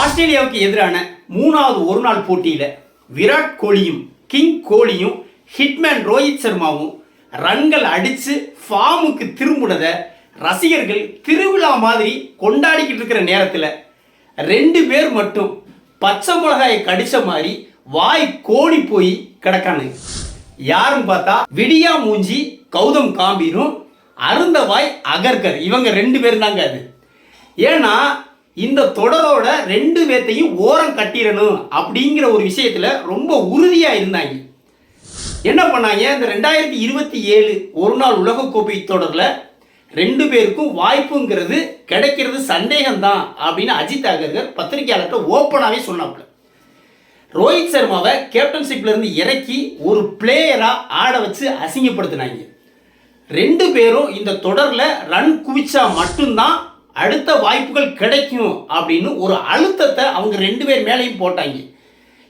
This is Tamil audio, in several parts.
ஆஸ்திரேலியாவுக்கு எதிரான மூணாவது ஒரு நாள் போட்டியில் விராட் கோலியும் கிங் கோலியும் ஹிட்மேன் ரோஹித் சர்மாவும் ரன்கள் அடித்து ஃபார்முக்கு திரும்பினதை ரசிகர்கள் திருவிழா மாதிரி கொண்டாடிக்கிட்டு இருக்கிற நேரத்தில் ரெண்டு பேர் மட்டும் பச்சை மிளகாயை கடித்த மாதிரி வாய் கோடி போய் கிடக்கானு யாருன்னு பார்த்தா விடியா மூஞ்சி கௌதம் காம்பீரும் அருந்தவாய் அகர்கர். இவங்க ரெண்டு பேரும் தாங்க அது. ஏன்னா இந்த தொடரோட ரெண்டு பேர்த்தையும் ஓரம் கட்டிடணும் அப்படிங்கிற ஒரு விஷயத்தில் ரொம்ப உறுதியாக இருந்தாங்க. என்ன பண்ணாங்க? இந்த ரெண்டாயிரத்தி இருபத்தி ஏழு ஒரு நாள் உலகக்கோப்பை தொடரில் ரெண்டு பேருக்கும் வாய்ப்புங்கிறது கிடைக்கிறது சந்தேகம்தான் அப்படின்னு அஜித் அகர்கர் பத்திரிகையாளர்கிட்ட ஓப்பனாகவே சொன்னாப்புல. ரோஹித் சர்மாவை கேப்டன்ஷிப்லேருந்து இறக்கி ஒரு பிளேயராக ஆட வச்சு அசிங்கப்படுத்தினாங்க. ரெண்டு பேரும் இந்த தொடரில் ரன் குவிச்சா மட்டும்தான் அடுத்த வாய்ப்புகள் கிடைக்கும் அப்படின்னு ஒரு அழுத்தத்தை அவங்க ரெண்டு பேர் மேலேயும் போட்டாங்க.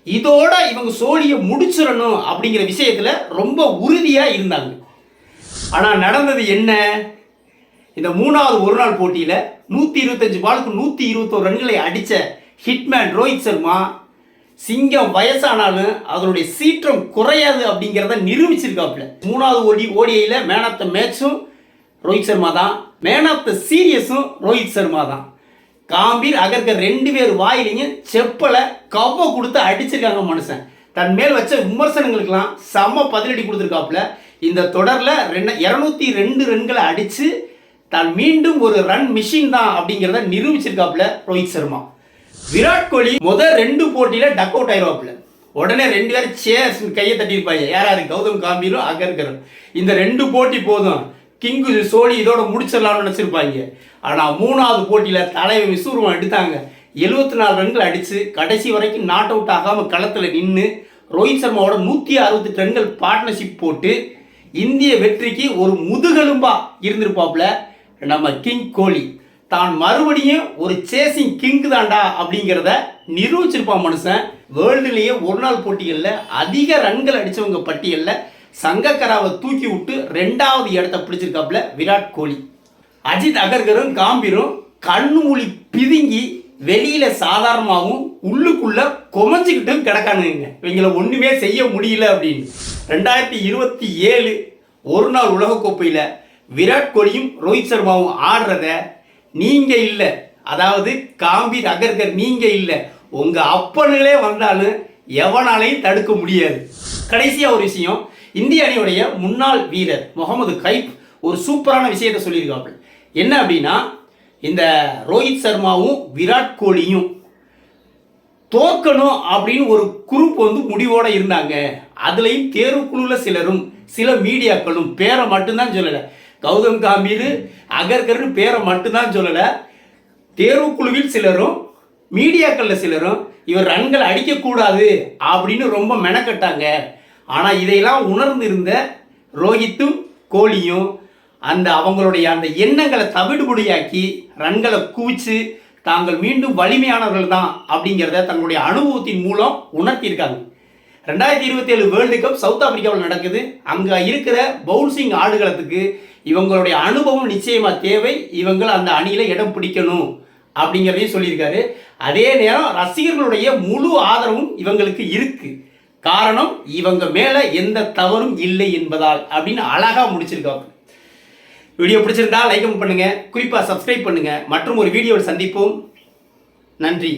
இதோட இவங்க சோழியை முடிச்சிடணும் அப்படிங்கிற விஷயத்தில் ரொம்ப உறுதியாக இருந்தாங்க. ஆனால் நடந்தது என்ன? இந்த மூணாவது ஒரு நாள் போட்டியில் நூற்றி இருபத்தஞ்சு பாலுக்கு நூற்றி இருபத்தோரு ரன்களை அடித்த ஹிட்மேன் ரோஹித் சர்மா சிங்கம் வயசானாலும் அதனுடைய சீற்றம் குறையாது அப்படிங்கிறத நிரூபிச்சிருக்காப்புல. மூணாவது ஓடி ஓடியில் மேன் ஆஃப் த மேட்சும் ரோஹித் சர்மா தான். மேன் ஆஃப் த சீரியஸும் ரோஹித் சர்மா தான். காம்பீர் அகர்கர் ரெண்டு பேர் வாயிலையும் செப்பலை கவ்வ கொடுத்து அடிச்சிருக்காங்க மனுஷன். தன் மேல் வச்ச விமர்சனங்களுக்கெல்லாம் செம்ம பதிலடி கொடுத்துருக்காப்புல. இந்த தொடரில் ரெண்டு இரநூத்தி ரெண்டு ரன்களை அடித்து தான் மீண்டும் ஒரு ரன் மிஷின் தான் அப்படிங்கிறத நிரூபிச்சிருக்காப்புல ரோஹித் சர்மா. விராட் கோலி முதல் ரெண்டு போட்டியில் டக் அவுட் ஆயிடுவாப்புல உடனே ரெண்டு பேரும் சேர்ஸ் கையை தட்டியிருப்பாங்க. யாராரு கௌதம் காம்பீரும் அகர்கரும். இந்த ரெண்டு போட்டி போதும். கிங்கு சோனி இதோட முடிச்சிடலாம்னு நினச்சிருப்பாங்க. ஆனால் மூணாவது போட்டியில் தலைவர் விசூர்வம் எடுத்தாங்க. எழுபத்தி நாலு ரன்கள் அடித்து கடைசி வரைக்கும் நாட் அவுட் ஆகாமல் களத்தில் நின்று ரோஹித் சர்மாவோட நூற்றி அறுபத்தெட்டு ரன்கள் பார்ட்னர்ஷிப் போட்டு இந்திய வெற்றிக்கு ஒரு முதுகெலும்பா இருந்திருப்பாப்புல நம்ம கிங் கோலி. தான் மறுபடியும் ஒரு சேசிங் கிங் தாண்டா அப்படிங்கிறத நிரூபிச்சிருப்பான் மனுஷன். வேர்ல்டுலேயே ஒரு நாள் போட்டிகளில் அதிக ரன்கள் அடித்தவங்க பட்டியலில் சங்கக்கராவை தூக்கி விட்டு ரெண்டாவது இடத்த பிடிச்சிருக்காப்புல விராட் கோலி. அஜித் அகர்கரும் காம்பீரும் கண்ணு மொழி பிதுங்கி வெளியில சாதாரணமாகவும் உள்ளுக்குள்ள கொமஞ்சிக்கிட்டும் கிடக்கானுங்க. இவங்கள ஒண்ணுமே செய்ய முடியல அப்படின்னு. ரெண்டாயிரத்தி இருபத்தி ஏழு ஒரு நாள் உலகக்கோப்பையில் விராட் கோலியும் ரோஹித் சர்மாவும் ஆடுறத நீங்க இல்லை. அதாவது காம்பீர் அகர்கர் நீங்க இல்லை. உங்க அப்பனுங்களே வந்தாலும் எவனாலையும் தடுக்க முடியாது. கடைசியாக ஒரு விஷயம் இந்திய அணியுடைய முன்னாள் வீரர் முகமது கைப் ஒரு சூப்பரான விஷயத்தை சொல்லியிருக்காப்புல. என்ன அப்படின்னா இந்த ரோஹித் சர்மாவும் விராட் கோலியும் தோக்கணும் அப்படின்னு ஒரு குரூப் வந்து முடிவோட இருந்தாங்க. அதுலேயும் தேர்வுக்குழுவில் சிலரும் சில மீடியாக்களும் பேரை மட்டும்தான் சொல்லலை. கௌதம் காம்பீர் அகர்கர்னு பேரை மட்டும்தான் சொல்லலை. தேர்வுக்குழுவில் சிலரும் மீடியாக்களில் சிலரும் இவர் ரன்கள் அடிக்கக்கூடாது அப்படின்னு ரொம்ப மெனக்கட்டாங்க. ஆனால் இதையெல்லாம் உணர்ந்திருந்த ரோஹித்தும் கோலியும் அந்த அவங்களுடைய அந்த எண்ணங்களை தவிடுபடியாக்கி ரன்களை குவிச்சு தாங்கள் மீண்டும் வலிமையானவர்கள் தான் அப்படிங்கிறத தங்களுடைய அனுபவத்தின் மூலம் உணர்த்தியிருக்காங்க. ரெண்டாயிரத்தி இருபத்தி ஏழு வேர்ல்டு கப் சவுத் ஆப்பிரிக்காவில் நடக்குது. அங்கே இருக்கிற பவுன்சிங் ஆடுகளத்துக்கு இவங்களுடைய அனுபவம் நிச்சயமாக தேவை. இவங்கள் அந்த அணியில் இடம் பிடிக்கணும் அப்படிங்கிறதையும் சொல்லியிருக்காரு. அதே நேரம் ரசிகர்களுடைய முழு ஆதரவும் இவங்களுக்கு இருக்குது காரணம் இவங்க மேலே எந்த தவறும் இல்லை என்பதால் அப்படின்னு அழகாக முடிச்சிருக்காங்க வீடியோ பிடிச்சிருந்தா லைக் பண்ணுங்க. குறிப்பாக சப்ஸ்கிரைப் பண்ணுங்க. மற்றும் ஒரு வீடியோவில் சந்திப்போம். நன்றி.